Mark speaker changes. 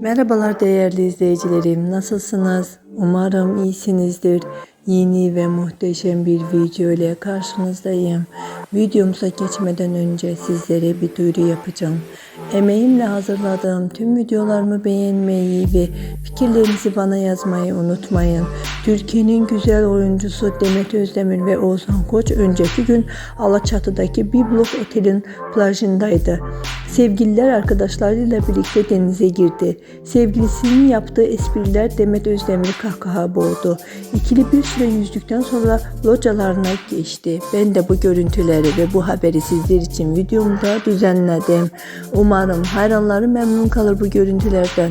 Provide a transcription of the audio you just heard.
Speaker 1: Merhabalar değerli izleyicilerim. Nasılsınız? Umarım iyisinizdir. Yeni ve muhteşem bir video ile karşınızdayım. Videomuza geçmeden önce sizlere bir duyuru yapacağım. Emeğimle hazırladığım tüm videolarımı beğenmeyi ve fikirlerinizi bana yazmayı unutmayın. Türkiye'nin güzel oyuncusu Demet Özdemir ve Oğuzhan Koç önceki gün Alaçatı'daki Biblos Otel'in plajındaydı. Sevgililer arkadaşlarıyla birlikte denize girdi. Sevgilisinin yaptığı espriler Demet Özdemir'i kahkaha boğdu. İkili bir süre yüzdükten sonra localarına geçti. Ben de bu görüntüleri ve bu haberi sizler için videomda düzenledim. Umarım hayranları memnun kalır bu görüntülerden.